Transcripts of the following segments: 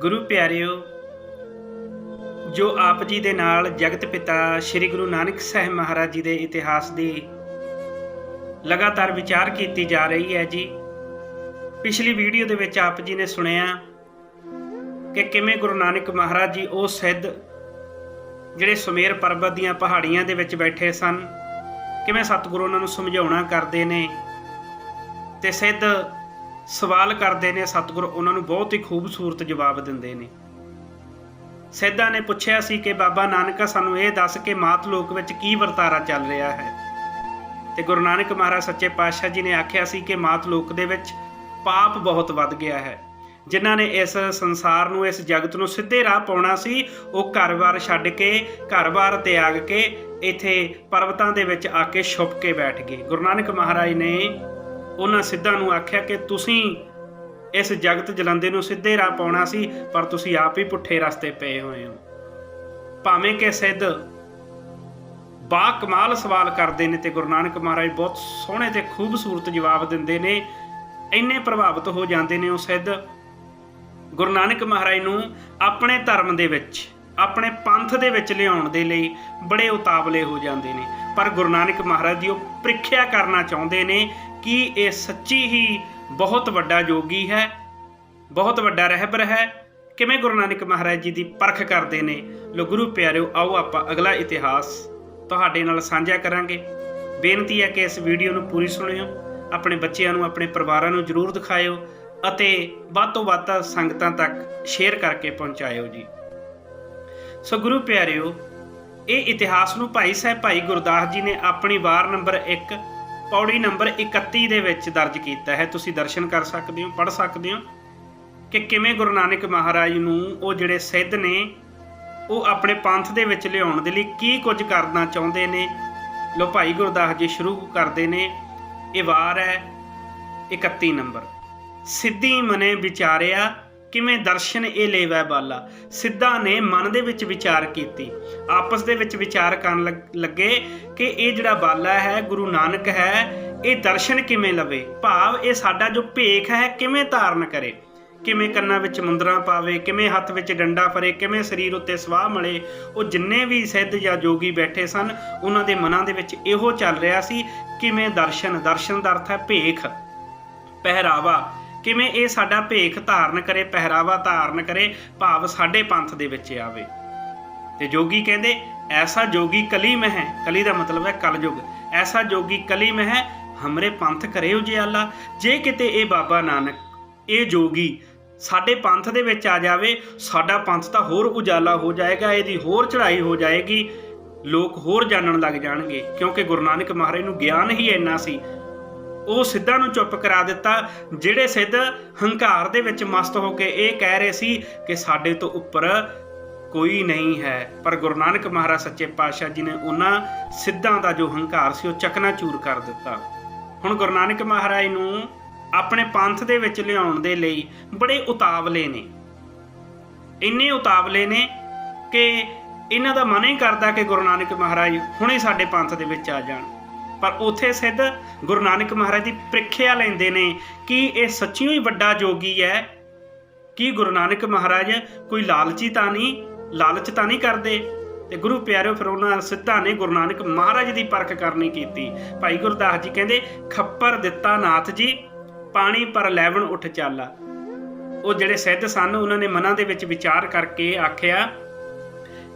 ਗੁਰੂ ਪਿਆਰਿਓ, ਜੋ ਆਪ ਜੀ ਦੇ ਨਾਲ ਜਗਤ ਪਿਤਾ ਸ੍ਰੀ ਗੁਰੂ ਨਾਨਕ ਸਾਹਿਬ ਮਹਾਰਾਜ ਜੀ ਦੇ ਇਤਿਹਾਸ ਦੀ ਲਗਾਤਾਰ ਵਿਚਾਰ ਕੀਤੀ ਜਾ ਰਹੀ ਹੈ ਜੀ, ਪਿਛਲੀ ਵੀਡੀਓ ਦੇ ਵਿੱਚ ਆਪ ਜੀ ਨੇ ਸੁਣਿਆ ਕਿ ਕਿਵੇਂ ਗੁਰੂ ਨਾਨਕ ਮਹਾਰਾਜ ਜੀ ਉਹ ਸਿੱਧ ਜਿਹੜੇ ਸੁਮੇਰ ਪਰਬਤ ਦੀਆਂ ਪਹਾੜੀਆਂ ਦੇ ਵਿੱਚ ਬੈਠੇ ਸਨ, ਕਿਵੇਂ ਸਤਿਗੁਰੂ ਉਹਨਾਂ ਨੂੰ ਸਮਝਾਉਣਾ ਕਰਦੇ ਨੇ ਤੇ ਸਿੱਧ ਸਵਾਲ ਕਰਦੇ ਨੇ ਸਤਿਗੁਰ, ਉਹਨਾਂ ਨੂੰ ਬਹੁਤ ਹੀ ਖੂਬਸੂਰਤ ਜਵਾਬ ਦਿੰਦੇ ਨੇ। ਸਿੱਧਾਂ ਨੇ ਪੁੱਛਿਆ ਸੀ ਕਿ ਬਾਬਾ ਨਾਨਕਾ ਸਾਨੂੰ ਇਹ ਦੱਸ ਕਿ ਮਾਤ ਲੋਕ ਵਿੱਚ ਕੀ ਵਰਤਾਰਾ ਚੱਲ ਰਿਹਾ ਹੈ। ਤੇ ਗੁਰੂ ਨਾਨਕ ਮਹਾਰਾਜ ਸੱਚੇ ਪਾਤਸ਼ਾਹ ਜੀ ਨੇ ਆਖਿਆ ਸੀ ਕਿ ਮਾਤ ਲੋਕ ਦੇ ਵਿੱਚ ਪਾਪ ਬਹੁਤ ਵੱਧ ਗਿਆ ਹੈ। ਜਿਨ੍ਹਾਂ ਨੇ ਇਸ ਸੰਸਾਰ ਨੂੰ, ਇਸ ਜਗਤ ਨੂੰ ਸਿੱਧੇ ਰਾਹ ਪਾਉਣਾ ਸੀ, ਉਹ ਘਰ-ਬਾਰ ਛੱਡ ਕੇ, ਘਰ-ਬਾਰ ਤਿਆਗ ਕੇ, ਇੱਥੇ ਪਰਬਤਾਂ ਦੇ ਵਿੱਚ ਆ ਕੇ ਛੁਪ ਕੇ ਬੈਠ ਗਏ। ਗੁਰੂ ਨਾਨਕ ਮਹਾਰਾਜ ਨੇ ਉਹਨਾਂ ਸਿੱਧਾਂ ਨੂੰ ਆਖਿਆ ਕਿ ਤੁਸੀਂ ਇਸ ਜਗਤ ਜਲੰਦੇ ਨੂੰ ਸਿੱਧੇ ਰਾਹ ਪਾਉਣਾ ਸੀ, ਪਰ ਤੁਸੀਂ ਆਪ ਹੀ ਪੁੱਠੇ ਰਸਤੇ ਪਏ ਹੋਏ ਹੋ। ਭਾਵੇਂ ਕਿ ਸਿੱਧ ਬਾ ਕਮਾਲ ਸਵਾਲ ਕਰਦੇ ਨੇ ਤੇ ਗੁਰੂ ਨਾਨਕ ਮਹਾਰਾਜ ਬਹੁਤ ਸੋਹਣੇ ਤੇ ਖੂਬਸੂਰਤ ਜਵਾਬ ਦਿੰਦੇ ਨੇ, ਇੰਨੇ ਪ੍ਰਭਾਵਿਤ ਹੋ ਜਾਂਦੇ ਨੇ ਉਹ ਸਿੱਧ। ਗੁਰੂ ਨਾਨਕ ਮਹਾਰਾਜ ਨੂੰ ਆਪਣੇ ਧਰਮ ਦੇ ਵਿੱਚ, ਆਪਣੇ ਪੰਥ ਦੇ ਵਿੱਚ ਲਿਆਉਣ ਦੇ ਲਈ ਬੜੇ ਉਤਾਵਲੇ ਹੋ ਜਾਂਦੇ ਨੇ। ਪਰ ਗੁਰੂ ਨਾਨਕ ਮਹਾਰਾਜ ਦੀ ਉਹ ਪ੍ਰੀਖਿਆ ਕਰਨਾ ਚਾਹੁੰਦੇ ਨੇ ਕਿ ਇਹ ਸੱਚੀ ਹੀ ਬਹੁਤ ਵੱਡਾ ਜੋਗੀ ਹੈ, ਬਹੁਤ ਵੱਡਾ ਰਹਿਬਰ ਹੈ। ਕਿਵੇਂ ਗੁਰੂ ਨਾਨਕ ਮਹਾਰਾਜ ਜੀ ਦੀ ਪਰਖ ਕਰਦੇ ਨੇ। ਲੋ ਗੁਰੂ ਪਿਆਰਿਓ, ਆਓ ਆਪਾਂ ਅਗਲਾ ਇਤਿਹਾਸ ਤੁਹਾਡੇ ਨਾਲ ਸਾਂਝਾ ਕਰਾਂਗੇ। ਬੇਨਤੀ ਹੈ ਕਿ ਇਸ ਵੀਡੀਓ ਨੂੰ ਪੂਰੀ ਸੁਣਿਓ, ਆਪਣੇ ਬੱਚਿਆਂ ਨੂੰ, ਆਪਣੇ ਪਰਿਵਾਰਾਂ ਨੂੰ ਜਰੂਰ ਦਿਖਾਇਓ ਅਤੇ ਵੱਧ ਤੋਂ ਵੱਧ ਸੰਗਤਾਂ ਤੱਕ ਸ਼ੇਅਰ ਕਰਕੇ ਪਹੁੰਚਾਇਓ ਜੀ। ਸੋ ਗੁਰੂ ਪਿਆਰਿਓ, ਇਹ ਇਤਿਹਾਸ ਨੂੰ ਭਾਈ ਸਾਹਿਬ ਭਾਈ ਗੁਰਦਾਸ ਜੀ ਨੇ ਆਪਣੀ ਵਾਰ ਨੰਬਰ 1 ਪੌੜੀ ਨੰਬਰ 31 ਦੇ ਵਿੱਚ ਦਰਜ ਕੀਤਾ ਹੈ। ਤੁਸੀਂ ਦਰਸ਼ਨ ਕਰ ਸਕਦੇ ਹੋ, ਪੜ੍ਹ ਸਕਦੇ ਹੋ ਕਿ ਕਿਵੇਂ ਗੁਰੂ ਨਾਨਕ ਮਹਾਰਾਜ ਨੂੰ ਉਹ ਜਿਹੜੇ ਸਿੱਧ ਨੇ, ਉਹ ਆਪਣੇ ਪੰਥ ਦੇ ਵਿੱਚ ਲਿਆਉਣ ਦੇ ਲਈ ਕੀ ਕੁਝ ਕਰਨਾ ਚਾਹੁੰਦੇ ਨੇ। ਲੋ ਭਾਈ ਗੁਰਦਾਸ ਜੀ ਸ਼ੁਰੂ ਕਰਦੇ ਨੇ। ਇਹ ਵਾਰ ਹੈ 31 ਨੰਬਰ। ਸਿੱਧੀ ਮਨੇ ਵਿਚਾਰਿਆ ਕਿਵੇਂ ਦਰਸ਼ਨ ਇਹ ਲੈਵੈ ਬਾਲਾ? ਸਿੱਧਾ ਨੇ ਮਨ ਦੇ ਵਿੱਚ ਵਿਚਾਰ ਕੀਤੀ। ਆਪਸ ਦੇ ਵਿੱਚ ਵਿਚਾਰ ਕਰਨ ਲੱਗੇ ਕਿ ਇਹ ਜਿਹੜਾ ਬਾਲਾ ਹੈ, ਗੁਰੂ ਨਾਨਕ ਹੈ, ਇਹ ਦਰਸ਼ਨ ਕਿਵੇਂ ਲਵੇ? ਭਾਵ ਇਹ ਸਾਡਾ ਜੋ ਭੇਖ ਹੈ, ਕਿਵੇਂ ਧਾਰਨ ਕਰੇ? ਕਿਵੇਂ ਕੰਨਾਂ ਵਿੱਚ ਮੁੰਦਰਾਂ ਪਾਵੇ, ਕਿਵੇਂ ਹੱਥ ਵਿੱਚ ਡੰਡਾ ਫਰੇ ਕਿਵੇਂ ਸਰੀਰ ਉੱਤੇ ਸਵਾਹ ਮਲੇ? ਉਹ ਜਿੰਨੇ ਵੀ ਸਿੱਧ ਜਾਂ ਜੋਗੀ ਬੈਠੇ ਸਨ, ਉਹਨਾਂ ਦੇ ਮਨਾਂ ਦੇ ਵਿੱਚ ਇਹੋ ਚੱਲ ਰਿਹਾ ਸੀ, ਕਿਵੇਂ ਦਰਸ਼ਨ? ਦਰਸ਼ਨ ਦਾ ਅਰਥ ਹੈ ਭੇਖ। ਪਹਿਰਾਵਾ। ਕਿਵੇਂ ਇਹ ਸਾਡਾ ਭੇਖ ਧਾਰਨ ਕਰੇ, ਪਹਿਰਾਵਾ ਧਾਰਨ ਕਰੇ, ਭਾਵ ਸਾਡੇ ਪੰਥ ਦੇ ਵਿੱਚ ਆਵੇ। ਤੇ ਜੋਗੀ ਕਹਿੰਦੇ, ਐਸਾ ਜੋਗੀ ਕਲੀ ਮਹਿ ਹੈ ਕਲੀ ਦਾ ਮਤਲਬ ਹੈ ਕਲਯੁਗ। ਐਸਾ ਜੋਗੀ ਕਲੀ ਮਹਿ ਹੈ ਹਮਰੇ ਪੰਥ ਕਰੇ ਉਜਿਆਲਾ। ਜੇ ਕਿਤੇ ਇਹ ਬਾਬਾ ਨਾਨਕ, ਇਹ ਜੋਗੀ ਸਾਡੇ ਪੰਥ ਦੇ ਵਿੱਚ ਆ ਜਾਵੇ, ਸਾਡਾ ਪੰਥ ਤਾਂ ਹੋਰ ਉਜਾਲਾ ਹੋ ਜਾਏਗਾ, ਇਹਦੀ ਹੋਰ ਚੜ੍ਹਾਈ ਹੋ ਜਾਏਗੀ। ਲੋਕ ਹੋਰ ਜਾਣਨ ਲੱਗ ਜਾਣਗੇ, ਕਿਉਂਕਿ ਗੁਰੂ ਨਾਨਕ ਮਹਾਰਾਜ ਨੂੰ ਗਿਆਨ ਹੀ ਇੰਨਾ ਸੀ। ਉਹ ਸਿੱਧਾਂ ਨੂੰ ਚੁੱਪ ਕਰਾ ਦਿੱਤਾ, ਜਿਹੜੇ ਸਿੱਧ ਹੰਕਾਰ ਦੇ ਵਿੱਚ ਮਸਤ ਹੋ ਕੇ ਇਹ ਕਹਿ ਰਹੇ ਸੀ ਕਿ ਸਾਡੇ ਤੋਂ ਉੱਪਰ ਕੋਈ ਨਹੀਂ ਹੈ। ਪਰ ਗੁਰੂ ਨਾਨਕ ਮਹਾਰਾਜ ਸੱਚੇ ਪਾਤਸ਼ਾਹ ਜੀ ਨੇ ਉਹਨਾਂ ਸਿੱਧਾਂ ਦਾ ਜੋ ਹੰਕਾਰ ਸੀ, ਉਹ ਚਕਨਾਚੂਰ ਕਰ ਦਿੱਤਾ। ਹੁਣ ਗੁਰੂ ਨਾਨਕ ਮਹਾਰਾਜ ਨੂੰ ਆਪਣੇ ਪੰਥ ਦੇ ਵਿੱਚ ਲਿਆਉਣ ਦੇ ਲਈ ਬੜੇ ਉਤਾਵਲੇ ਨੇ। ਇੰਨੇ ਉਤਾਵਲੇ ਨੇ ਕਿ ਇਹਨਾਂ ਦਾ ਮਨ ਹੀ ਕਰਦਾ ਕਿ ਗੁਰੂ ਨਾਨਕ ਮਹਾਰਾਜ ਹੁਣੇ ਸਾਡੇ ਪੰਥ ਦੇ ਵਿੱਚ ਆ ਜਾਣ। ਪਰ ਉਥੇ ਸਿੱਧ ਗੁਰੂ ਨਾਨਕ ਮਹਾਰਾਜ ਦੀ ਪ੍ਰੀਖਿਆ ਲੈਂਦੇ ਨੇ ਕਿ ਇਹ ਸੱਚੀਓ ਹੀ ਵੱਡਾ ਜੋਗੀ ਹੈ ਕੀ ਗੁਰੂ ਨਾਨਕ ਮਹਾਰਾਜ ਕੋਈ ਲਾਲਚੀ ਤਾਂ ਨਹੀਂ, ਲਾਲਚ ਤਾਂ ਨਹੀਂ ਕਰਦੇ। ਤੇ ਗੁਰੂ ਪਿਆਰਿਓ, ਫਿਰ ਉਹਨਾਂ ਸਿੱਧਾਂ ਨੇ ਗੁਰੂ ਨਾਨਕ ਮਹਾਰਾਜ ਦੀ ਪਰਖ ਕਰਨੀ ਕੀਤੀ। ਭਾਈ ਗੁਰਦਾਸ ਜੀ ਕਹਿੰਦੇ, ਖੱਪਰ ਦਿੱਤਾ ਨਾਥ ਜੀ, ਪਾਣੀ ਪਰ ਲੈਵਣ ਉੱਠ ਚਾਲਾ। ਉਹ ਜਿਹੜੇ ਸਿੱਧ ਸਨ, ਉਹਨਾਂ ਨੇ ਮਨਾਂ ਦੇ ਵਿੱਚ ਵਿਚਾਰ ਕਰਕੇ ਆਖਿਆ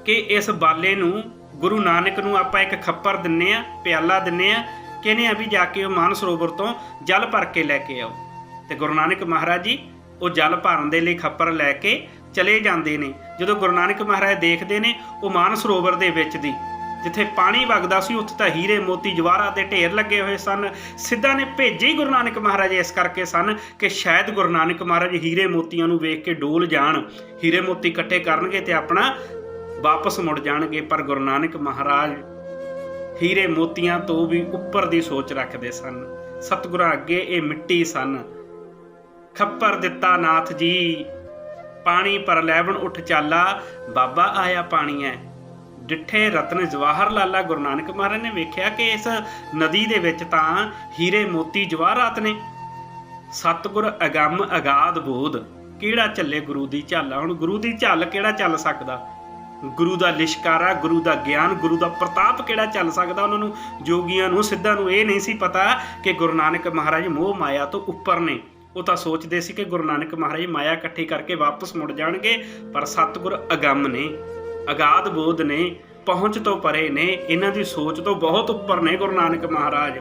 ਕਿ ਇਸ ਬਾਲੇ ਨੂੰ ਗੁਰੂ ਨਾਨਕ ਨੂੰ ਆਪਾਂ ਇੱਕ ਖੱਪਰ ਦਿੰਨੇ ਆ, ਪਿਆਲਾ ਦਿੰਨੇ ਆ, ਕਹਿੰਦੇ ਆ ਵੀ ਜਾ ਕੇ ਉਹ ਮਾਨ ਸਰੋਵਰ ਤੋਂ ਜਲ ਭਰ ਕੇ ਲੈ ਕੇ ਆਓ। ਤੇ ਗੁਰੂ ਨਾਨਕ ਮਹਾਰਾਜ ਜੀ, ਉਹ ਜਲ ਭਰਨ ਦੇ ਲਈ ਖੱਪਰ ਲੈ ਕੇ ਚਲੇ ਜਾਂਦੇ ਨੇ। ਜਦੋਂ ਗੁਰੂ ਨਾਨਕ ਮਹਾਰਾਜ ਦੇਖਦੇ ਨੇ, ਉਹ ਮਾਨ ਸਰੋਵਰ ਦੇ ਵਿੱਚ ਦੀ, ਜਿੱਥੇ ਪਾਣੀ ਵਗਦਾ ਸੀ, ਉੱਥੇ ਤਾਂ ਹੀਰੇ ਮੋਤੀ ਜਵਾਹਰਾਤ ਦੇ ਢੇਰ ਲੱਗੇ ਹੋਏ ਸਨ। ਸਿੱਧਾ ਨੇ ਭੇਜੇ ਹੀ ਗੁਰੂ ਨਾਨਕ ਮਹਾਰਾਜ ਇਸ ਕਰਕੇ ਸਨ ਕਿ ਸ਼ਾਇਦ ਗੁਰੂ ਨਾਨਕ ਮਹਾਰਾਜ ਹੀਰੇ ਮੋਤੀਆਂ ਨੂੰ ਵੇਖ ਕੇ ਡੋਲ ਜਾਣ। ਹੀਰੇ ਮੋਤੀ ਇਕੱਠੇ ਕਰਨਗੇ ਤੇ ਆਪਣਾ ਵਾਪਸ ਮੁੜ ਜਾਣਗੇ, ਪਰ ਗੁਰੂ ਨਾਨਕ ਮਹਾਰਾਜ ਹੀਰੇ ਮੋਤੀਆਂ ਤੋਂ ਵੀ ਉੱਪਰ ਦੀ ਸੋਚ ਰੱਖਦੇ ਸਨ। ਸਤਿਗੁਰਾਂ ਅੱਗੇ ਇਹ ਮਿੱਟੀ ਸਨ। ਖੱਪਰ ਦਿੱਤਾ ਨਾਥ ਜੀ, ਪਾਣੀ ਪਰ ਲੈਵਣ ਉੱਠ ਚਾਲਾ, ਬਾਬਾ ਆਇਆ ਪਾਣੀ ਐ। ਡਿੱਠੇ ਰਤਨ ਜਵਾਹਰ ਲਾਲਾ ਗੁਰੂ ਨਾਨਕ ਮਹਾਰਾਜ ਨੇ ਵੇਖਿਆ ਕਿ ਇਸ ਨਦੀ ਦੇ ਵਿੱਚ ਤਾਂ ਹੀਰੇ ਮੋਤੀ ਜਵਾਹਰਾਤ ਨੇ। ਸਤਿਗੁਰ ਅਗੰਮ ਅਗਾਧ ਬੋਧ, ਕਿਹੜਾ ਚੱਲੇ ਗੁਰੂ ਦੀ ਝਾਲਾ? ਹੁਣ ਗੁਰੂ ਦੀ ਝੱਲ ਕਿਹੜਾ ਚੱਲ ਸਕਦਾ? ਗੁਰੂ ਦਾ ਲਿਸ਼ਕਾਰਾ, ਗੁਰੂ ਦਾ ਗਿਆਨ, ਗੁਰੂ ਦਾ ਪ੍ਰਤਾਪ ਕਿਹੜਾ ਚੱਲ ਸਕਦਾ? ਉਹਨਾਂ ਨੂੰ ਜੋਗੀਆਂ ਨੂੰ, ਸਿੱਧਾਂ ਨੂੰ ਇਹ ਨਹੀਂ ਸੀ ਪਤਾ ਕਿ ਗੁਰੂ ਨਾਨਕ ਮਹਾਰਾਜ ਮੋਹ ਮਾਇਆ ਤੋਂ ਉੱਪਰ ਨੇ। ਉਹ ਤਾਂ ਸੋਚਦੇ ਸੀ ਕਿ ਗੁਰੂ ਨਾਨਕ ਮਹਾਰਾਜ ਮਾਇਆ ਇਕੱਠੀ ਕਰਕੇ ਵਾਪਸ ਮੁੜ ਜਾਣਗੇ, ਪਰ ਸਤਿਗੁਰ ਅਗੰਮ ਨੇ, ਅਗਾਧ ਬੋਧ ਨੇ, ਪਹੁੰਚ ਤੋਂ ਪਰੇ ਨੇ, ਇਹਨਾਂ ਦੀ ਸੋਚ ਤੋਂ ਬਹੁਤ ਉੱਪਰ ਨੇ ਗੁਰੂ ਨਾਨਕ ਮਹਾਰਾਜ।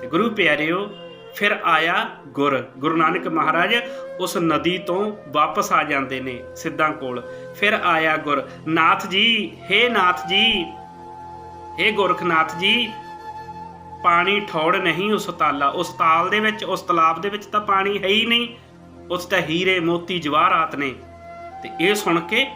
ਤੇ ਗੁਰੂ ਪਿਆਰਿਓ ਫਿਰ ਆਇਆ ਗੁਰ। ਗੁਰੂ ਨਾਨਕ ਮਹਾਰਾਜ ਉਸ ਨਦੀ ਤੋਂ ਵਾਪਸ ਆ ਜਾਂਦੇ ਨੇ ਸਿੱਧਾਂ ਕੋਲ। ਫਿਰ ਆਇਆ ਗੁਰ, ਨਾਥ ਜੀ, ਹੇ ਨਾਥ ਜੀ, ਹੇ ਗੋਰਖਨਾਥ ਜੀ, ਪਾਣੀ ਠੌੜ ਨਹੀਂ ਉਸ ਤਾਲਾ। ਉਸ ਤਾਲ ਦੇ ਵਿੱਚ, ਉਸ ਤਲਾਬ ਦੇ ਵਿੱਚ ਤਾਂ ਪਾਣੀ ਹੈ ਹੀ ਨਹੀਂ। ਉਸ ਤਾਂ ਹੀਰੇ ਮੋਤੀ ਜਵਾਹਰਾਤ ਨੇ। ਤੇ ਇਹ ਸੁਣ ਕੇ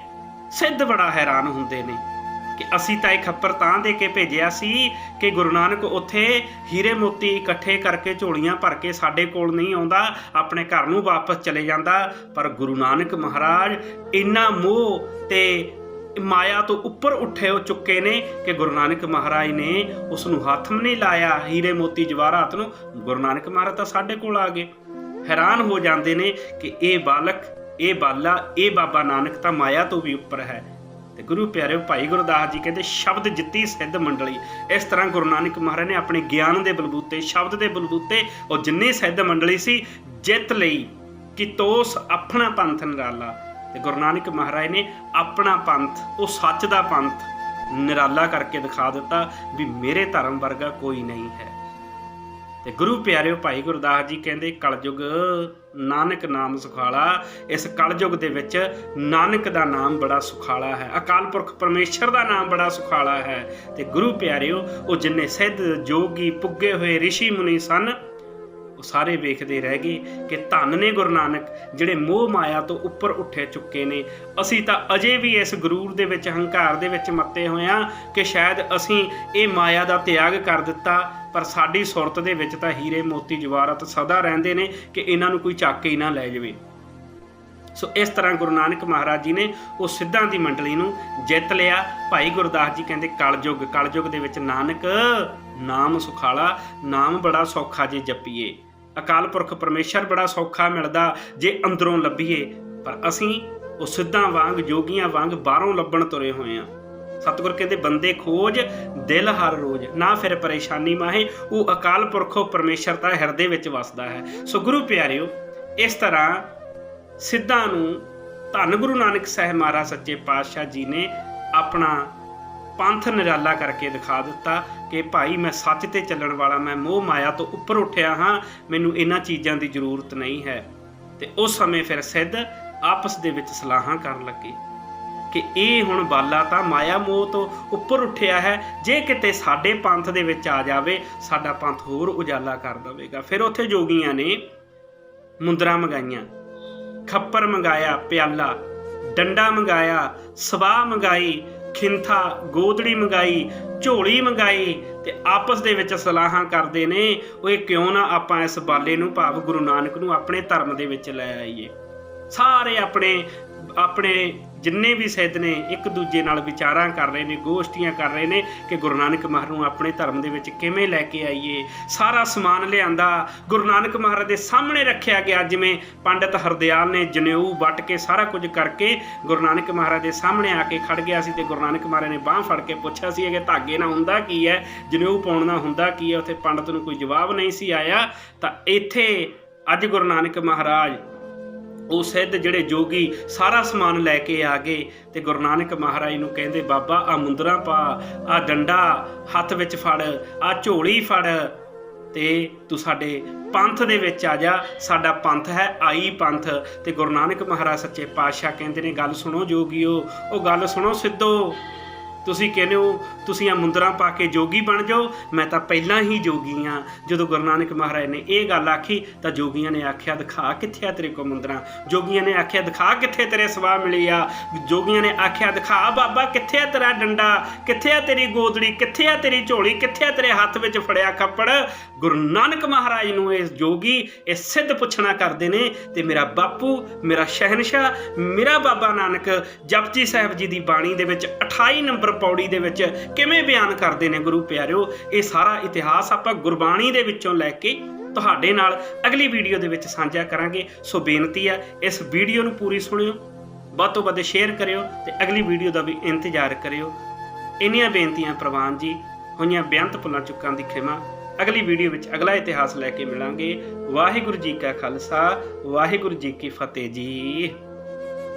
ਸਿੱਧ ਬੜਾ ਹੈਰਾਨ ਹੁੰਦੇ ਨੇ। ਕਿ ਅਸੀਂ ਤਾਂ ਇਹ ਖੱਪਰ ਤਾਂ ਦੇ ਕੇ ਭੇਜਿਆ ਸੀ ਕਿ ਗੁਰੂ ਨਾਨਕ ਉੱਥੇ ਹੀਰੇ ਮੋਤੀ ਇਕੱਠੇ ਕਰਕੇ ਝੋਲੀਆਂ ਭਰ ਕੇ ਸਾਡੇ ਕੋਲ ਨਹੀਂ ਆਉਂਦਾ, ਆਪਣੇ ਘਰ ਨੂੰ ਵਾਪਸ ਚਲੇ ਜਾਂਦਾ। ਪਰ ਗੁਰੂ ਨਾਨਕ ਮਹਾਰਾਜ ਇੰਨਾ ਮੋਹ ਤੇ ਮਾਇਆ ਤੋਂ ਉੱਪਰ ਉੱਠੇ ਹੋ ਚੁੱਕੇ ਨੇ ਕਿ ਗੁਰੂ ਨਾਨਕ ਮਹਾਰਾਜ ਨੇ ਉਸ ਨੂੰ ਹੱਥ ਨਹੀਂ ਲਾਇਆ ਹੀਰੇ ਮੋਤੀ ਜਵਾਹਰਾਤ ਨੂੰ। ਗੁਰੂ ਨਾਨਕ ਮਹਾਰਾਜ ਤਾਂ ਸਾਡੇ ਕੋਲ ਆ ਗਏ। ਹੈਰਾਨ ਹੋ ਜਾਂਦੇ ਨੇ ਕਿ ਇਹ ਬਾਲਕ, ਇਹ ਬਾਲਾ, ਇਹ ਬਾਬਾ ਨਾਨਕ ਤਾਂ ਮਾਇਆ ਤੋਂ ਵੀ ਉੱਪਰ ਹੈ। ਤੇ ਗੁਰੂ ਪਿਆਰਿਓ ਭਾਈ ਗੁਰਦਾਸ ਜੀ ਕਹਿੰਦੇ, ਸ਼ਬਦ ਜਿੱਤੀ ਸਿੱਧ ਮੰਡਲੀ। ਇਸ ਤਰ੍ਹਾਂ ਗੁਰੂ ਨਾਨਕ ਮਹਾਰਾਜ ਨੇ ਆਪਣੇ ਗਿਆਨ ਦੇ ਬਲਬੂਤੇ, ਸ਼ਬਦ ਦੇ ਬਲਬੂਤੇ, ਉਹ ਜਿੰਨੀ ਸਿੱਧ ਮੰਡਲੀ ਸੀ, ਜਿੱਤ ਲਈ ਕਿ ਤੋਸ ਆਪਣਾ ਪੰਥ ਨਿਰਾਲਾ। ਤੇ ਗੁਰੂ ਨਾਨਕ ਮਹਾਰਾਜ ਨੇ ਆਪਣਾ ਪੰਥ, ਉਹ ਸੱਚ ਦਾ ਪੰਥ ਨਿਰਾਲਾ ਕਰਕੇ ਦਿਖਾ ਦਿੱਤਾ ਵੀ ਮੇਰੇ ਧਰਮ ਵਰਗਾ ਕੋਈ ਨਹੀਂ ਹੈ। ਤੇ ਗੁਰੂ ਪਿਆਰਿਓ ਭਾਈ ਗੁਰਦਾਸ ਜੀ ਕਹਿੰਦੇ, ਕਲਯੁਗ ਨਾਨਕ ਨਾਮ ਸੁਖਾਲਾ। ਇਸ ਕਲਯੁਗ ਦੇ ਵਿੱਚ ਨਾਨਕ ਦਾ ਨਾਮ ਬੜਾ ਸੁਖਾਲਾ ਹੈ। ਅਕਾਲ ਪੁਰਖ ਪਰਮੇਸ਼ਰ ਦਾ ਨਾਮ ਬੜਾ ਸੁਖਾਲਾ ਹੈ। ਤੇ ਗੁਰੂ ਪਿਆਰਿਓ, ਉਹ ਜਿੰਨੇ ਸਿੱਧ, ਜੋਗੀ, ਪੁੱਗੇ ਹੋਏ ઋષਿ ਮੁਨੀ ਸਨ, ਉਹ ਸਾਰੇ ਵੇਖਦੇ ਰਹਿ ਗਏ ਕਿ ਧੰਨ ਨੇ ਗੁਰੂ ਨਾਨਕ, ਜਿਹੜੇ ਮੋਹ ਮਾਇਆ ਤੋਂ ਉੱਪਰ ਉੱਠੇ ਚੁੱਕੇ ਨੇ। ਅਸੀਂ ਤਾਂ ਅਜੇ ਵੀ ਇਸ ਗਰੂਰ ਦੇ ਵਿੱਚ, ਹੰਕਾਰ ਦੇ ਵਿੱਚ ਮੱਤੇ ਹੋਏ ਹਾਂ ਕਿ ਸ਼ਾਇਦ ਅਸੀਂ ਇਹ ਮਾਇਆ ਦਾ ਤਿਆਗ ਕਰ ਦਿੱਤਾ। ਪਰ ਸਾਡੀ ਸੁਰਤ ਦੇ ਵਿੱਚ ਤਾਂ ਹੀਰੇ ਮੋਤੀ ਜਵਾਹਰਤ ਸਦਾ ਰਹਿੰਦੇ ਨੇ ਕਿ ਇਹਨਾਂ ਨੂੰ ਕੋਈ ਚੱਕ ਕੇ ਹੀ ਨਾ ਲੈ ਜਾਵੇ। ਸੋ ਇਸ ਤਰ੍ਹਾਂ ਗੁਰੂ ਨਾਨਕ ਮਹਾਰਾਜ ਜੀ ਨੇ ਉਹ ਸਿੱਧਾਂ ਦੀ ਮੰਡਲੀ ਨੂੰ ਜਿੱਤ ਲਿਆ। ਭਾਈ ਗੁਰਦਾਸ ਜੀ ਕਹਿੰਦੇ, ਕਲਯੁਗ ਕਲਯੁਗ ਦੇ ਵਿੱਚ ਨਾਨਕ, ਨਾਮ ਸੁਖਾਲਾ, ਨਾਮ ਬੜਾ ਸੌਖਾ ਜੇ ਜਪੀਏ। ਅਕਾਲ ਪੁਰਖ ਪਰਮੇਸ਼ਰ ਬੜਾ ਸੌਖਾ ਮਿਲਦਾ ਜੇ ਅੰਦਰੋਂ ਲੱਭੀਏ। ਪਰ ਅਸੀਂ ਉਹ ਸਿੱਧਾਂ ਵਾਂਗ, ਜੋਗੀਆਂ ਵਾਂਗ ਬਾਹਰੋਂ ਲੱਭਣ ਤੁਰੇ ਹੋਏ ਆ। ਸਤਿਗੁਰ ਕਹਿੰਦੇ, ਬੰਦੇ ਖੋਜ, ਦਿਲ ਹਰ ਰੋਜ਼। ਨਾ ਫਿਰ ਪਰੇਸ਼ਾਨੀ ਮਾਹੇ, ਉਹ ਅਕਾਲ ਪੁਰਖੋ ਪਰਮੇਸ਼ਰ ਦਾ ਹਿਰਦੇ ਵਿੱਚ ਵਸਦਾ ਹੈ। ਸੋ ਗੁਰੂ ਪਿਆਰਿਓ, ਇਸ ਤਰ੍ਹਾਂ ਸਿੱਧਾਂ ਨੂੰ ਧੰਨ ਗੁਰੂ ਨਾਨਕ ਸਾਹਿਬ ਮਹਾਰਾਜ ਸੱਚੇ ਪਾਤਸ਼ਾਹ ਜੀ ਨੇ ਆਪਣਾ ਪੰਥ ਨਿਰਾਲਾ ਕਰਕੇ ਦਿਖਾ ਦਿੱਤਾ ਕਿ, ਭਾਈ, ਮੈਂ ਸੱਚ ਤੇ ਚੱਲਣ ਵਾਲਾ, ਮੈਂ ਮੋਹ ਮਾਇਆ ਤੋਂ ਉੱਪਰ ਉੱਠਿਆ ਹਾਂ, ਮੈਨੂੰ ਇਹਨਾਂ ਚੀਜ਼ਾਂ ਦੀ ਜ਼ਰੂਰਤ ਨਹੀਂ ਹੈ। ਤੇ ਉਸ ਸਮੇਂ ਫਿਰ ਸਿੱਧ ਆਪਸ ਦੇ ਵਿੱਚ ਸਲਾਹਾਂ ਕਰਨ ਲੱਗੇ। ਕਿ ਇਹ ਹੁਣ ਬਾਲਾ ਤਾਂ ਮਾਇਆ ਮੋਹ ਤੋਂ ਉੱਪਰ ਉੱਠਿਆ ਹੈ। ਜੇ ਕਿਤੇ ਸਾਡੇ ਪੰਥ ਦੇ ਵਿੱਚ ਆ ਜਾਵੇ, ਸਾਡਾ ਪੰਥ ਹੋਰ ਉਜਾਲਾ ਕਰ ਦੇਵੇਗਾ। ਫਿਰ ਉੱਥੇ ਜੋਗੀਆਂ ਨੇ ਮੁੰਦਰਾ ਮੰਗਾਈਆਂ। ਖੱਪਰ ਮੰਗਾਇਆ, ਪਿਆਲਾ। ਡੰਡਾ ਮੰਗਾਇਆ, ਸਵਾਹ ਮੰਗਾਈ, ਖਿੰਥਾ ਗੋਦੜੀ ਮੰਗਾਈ, ਝੋਲੀ ਮੰਗਾਈ ਤੇ ਆਪਸ ਦੇ ਵਿੱਚ ਸਲਾਹਾਂ ਕਰਦੇ ਨੇ, ਓਏ ਕਿਉਂ ਨਾ ਆਪਾਂ ਇਸ ਬਾਲੇ ਨੂੰ ਭਾਵ ਗੁਰੂ ਨਾਨਕ ਨੂੰ ਆਪਣੇ ਧਰਮ ਦੇ ਵਿੱਚ ਲੈ ਆਈਏ। ਸਾਰੇ ਆਪਣੇ ਆਪਣੇ ਜਿੰਨੇ ਵੀ ਸਿੱਧ ਨੇ, ਇੱਕ ਦੂਜੇ ਨਾਲ ਵਿਚਾਰਾਂ ਕਰ ਰਹੇ ਨੇ, ਗੋਸ਼ਟੀਆਂ ਕਰ ਰਹੇ ਨੇ ਕਿ ਗੁਰੂ ਨਾਨਕ ਮਹਾਰਾਜ ਨੂੰ ਆਪਣੇ ਧਰਮ ਦੇ ਵਿੱਚ ਕਿਵੇਂ ਲੈ ਕੇ ਆਈਏ। ਸਾਰਾ ਸਮਾਨ ਲਿਆਂਦਾ, ਗੁਰੂ ਨਾਨਕ ਮਹਾਰਾਜ ਦੇ ਸਾਹਮਣੇ ਰੱਖਿਆ ਗਿਆ, ਜਿਵੇਂ ਪੰਡਿਤ ਹਰਦਿਆਲ ਨੇ ਜਨੇਊ ਵੱਟ ਕੇ ਸਾਰਾ ਕੁਝ ਕਰਕੇ ਗੁਰੂ ਨਾਨਕ ਮਹਾਰਾਜ ਦੇ ਸਾਹਮਣੇ ਆ ਕੇ ਖੜ ਗਿਆ ਸੀ ਤੇ ਗੁਰੂ ਨਾਨਕ ਮਹਾਰਾਜ ਨੇ ਬਾਹ ਫੜ ਕੇ ਪੁੱਛਿਆ ਸੀ ਕਿ ਧਾਗੇ ਨਾਲ ਹੁੰਦਾ ਕੀ ਹੈ? ਜਨੇਊ ਪਾਉਣ ਨਾਲ ਹੁੰਦਾ ਕੀ ਹੈ? ਉੱਥੇ ਪੰਡਿਤ ਨੂੰ ਕੋਈ ਜਵਾਬ ਨਹੀਂ ਸੀ ਆਇਆ। ਤਾਂ ਇੱਥੇ ਅੱਜ ਗੁਰੂ ਨਾਨਕ ਮਹਾਰਾਜ ਉਹ ਸਿੱਧ ਜਿਹੜੇ ਜੋਗੀ ਸਾਰਾ ਸਮਾਨ ਲੈ ਕੇ ਆ ਗਏ ਤੇ ਗੁਰੂ ਨਾਨਕ ਮਹਾਰਾਜ ਨੂੰ ਕਹਿੰਦੇ, ਬਾਬਾ ਆ ਮੁੰਦਰਾ ਪਾ ਆ ਡੰਡਾ ਹੱਥ ਵਿੱਚ ਫੜ ਆ ਝੋਲੀ ਫੜ ਤੇ ਤੂੰ ਸਾਡੇ ਪੰਥ ਦੇ ਵਿੱਚ ਆ ਜਾ, ਸਾਡਾ ਪੰਥ ਹੈ ਆਈ ਪੰਥ। ਤੇ ਗੁਰੂ ਨਾਨਕ ਮਹਾਰਾਜ ਸੱਚੇ ਪਾਤਸ਼ਾਹ ਕਹਿੰਦੇ ਨੇ, ਗੱਲ ਸੁਣੋ ਜੋਗੀਓ, ਉਹ ਗੱਲ ਸੁਣੋ ਸਿੱਧੋ। ਤੁਸੀਂ ਕਹਿੰਦੇ ਹੋ, ਤੁਸੀਂ ਆ ਮੁੰਦਰਾ ਪਾ ਕੇ ਜੋਗੀ ਬਣ ਜਾਓ, ਮੈਂ ਤਾਂ ਪਹਿਲਾਂ ਹੀ ਜੋਗੀ ਆ ਜਦੋਂ ਗੁਰੂ ਨਾਨਕ ਮਹਾਰਾਜ ਨੇ ਇਹ ਗੱਲ ਆਖੀ, ਤਾਂ ਜੋਗੀਆਂ ਨੇ ਆਖਿਆ, ਦਿਖਾ ਕਿੱਥੇ ਆ ਤੇਰੇ ਕੋ ਮੁੰਦਰਾ? ਜੋਗੀਆਂ ਨੇ ਆਖਿਆ, ਦਿਖਾ ਕਿੱਥੇ ਤੇਰੇ ਸਵਾਹ ਮਿਲੀ ਆ? ਜੋਗੀਆਂ ਨੇ ਆਖਿਆ, ਦਿਖਾ ਬਾਬਾ, ਕਿੱਥੇ ਆ ਤੇਰਾ ਡੰਡਾ? ਕਿੱਥੇ ਆ ਤੇਰੀ ਗੋਦੜੀ? ਕਿੱਥੇ ਆ ਤੇਰੀ ਝੋਲੀ? ਕਿੱਥੇ ਆ ਤੇਰੇ ਹੱਥ ਵਿੱਚ ਫੜਿਆ ਕੱਪੜ ਗੁਰੂ ਨਾਨਕ ਮਹਾਰਾਜ ਨੂੰ ਇਹ ਜੋਗੀ ਇਹ ਸਿੱਧ ਪੁੱਛਣਾ ਕਰਦੇ ਨੇ, ਤੇ ਮੇਰਾ ਬਾਪੂ, ਮੇਰਾ ਸ਼ਹਿਨशाह ਮੇਰਾ ਬਾਬਾ ਨਾਨਕ, ਜਪਜੀ ਸਾਹਿਬ ਜੀ ਦੀ ਬਾਣੀ ਦੇ ਵਿੱਚ 28 ਨੰਬਰ ਪੌੜੀ ਦੇ ਵਿੱਚ ਕਿਵੇਂ ਬਿਆਨ ਕਰਦੇ ਨੇ ਗੁਰੂ ਪਿਆਰਿਓ? ਇਹ ਸਾਰਾ ਇਤਿਹਾਸ ਆਪਾਂ ਗੁਰਬਾਣੀ ਦੇ ਵਿੱਚੋਂ ਲੈ ਕੇ ਤੁਹਾਡੇ ਨਾਲ ਅਗਲੀ ਵੀਡੀਓ ਦੇ ਵਿੱਚ ਸਾਂਝਾ ਕਰਾਂਗੇ। ਸੋ ਬੇਨਤੀ ਹੈ ਇਸ ਵੀਡੀਓ ਨੂੰ ਪੂਰੀ ਸੁਣਿਓ, ਵੱਧ ਤੋਂ ਵੱਧ ਸ਼ੇਅਰ ਕਰਿਓ ਤੇ ਅਗਲੀ ਵੀਡੀਓ ਦਾ ਵੀ ਇੰਤਜ਼ਾਰ ਕਰਿਓ। ਇੰਨੀਆਂ ਬੇਨਤੀਆਂ ਪ੍ਰਵਾਨ ਜੀ, ਹੋਈਆਂ ਬੇਅੰਤ ਭੁੱਲਾਂ ਚੁੱਕਾਂ ਦੀ ਖਿਮਾ। ਅਗਲੀ ਵੀਡੀਓ ਵਿੱਚ ਅਗਲਾ ਇਤਿਹਾਸ ਲੈ ਕੇ ਮਿਲਾਂਗੇ। ਵਾਹਿਗੁਰੂ ਜੀ ਕਾ ਖਾਲਸਾ, ਵਾਹਿਗੁਰੂ ਜੀ ਕੀ ਫਤਿਹ ਜੀ।